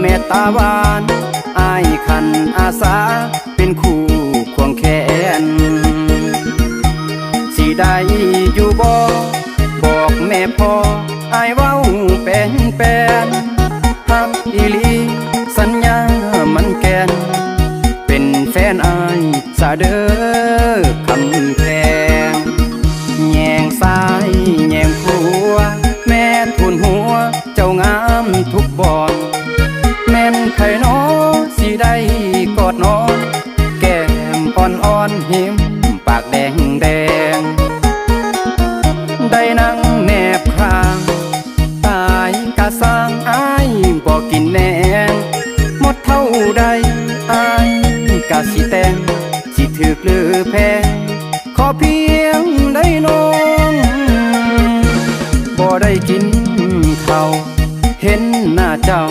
แม่ตาวานอายขันอาสา เป็นคู่ควงแขนสิได้อยู่บ่บอกแม่พ่ออายเว้าเป็นเป็นฮักอีลีสัญญามันแกน เป็นแฟนอายสาเด้อคำแพงแยงซ้ายแยงขวาแม่ทุนหัว เจ้างามทุกบอนแม่น ไข่นอสิได้กอดนอนแก้มอ่อนอ่อนๆหิมปากแดงแดง ได้นั่งแนบข้างตายกะสร้างอายบอกกินแหนงหมดเท่าใดอายกะสิแต่งสิถือกหรือแพงขอเพียงได้น้องบ่ได้กินข้าวเห็นหน้าเจ้า